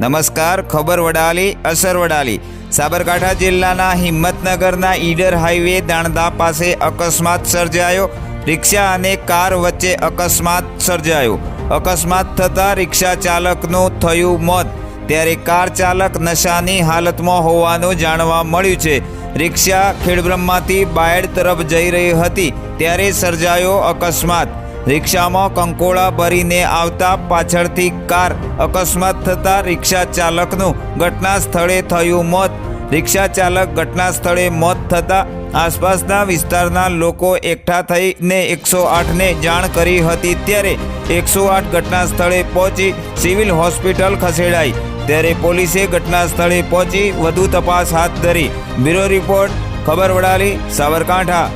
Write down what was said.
નમસ્કાર, ખબર વડાલી, અસર વડાલી. સાબરકાંઠા જિલ્લાના હિંમતનગરના ઈડર હાઈવે દાણદા પાસે અકસ્માત સર્જાયો. રિક્ષા અને કાર વચ્ચે અકસ્માત સર્જાયો. અકસ્માત થતાં રિક્ષા ચાલકનું થયું મોત. ત્યારે કાર ચાલક નશાની હાલતમાં હોવાનું જાણવા મળ્યું છે. રિક્ષા ખેડબ્રહ્માથી બાયડ તરફ જઈ રહી હતી, ત્યારે સર્જાયો અકસ્માત. રિક્ષામાં કંકોળા ભરીને આવતા પાછળથી કાર અકસ્માત થતાં રિક્ષા ચાલકનું ઘટના સ્થળે થયું મોત. રિક્ષા ચાલક ઘટના સ્થળે મોત થતાં આસપાસના વિસ્તારના લોકો એકઠા થઈને એકસો આઠને જાણ કરી હતી ત્યારે એકસો આઠ ઘટના સ્થળે પહોંચી સિવિલ હોસ્પિટલ ખસેડાઈ. ત્યારે પોલીસે ઘટના સ્થળે પહોંચી વધુ તપાસ હાથ ધરી. બ્યુરો રિપોર્ટ, ખબર વડાલી, સાબરકાંઠા.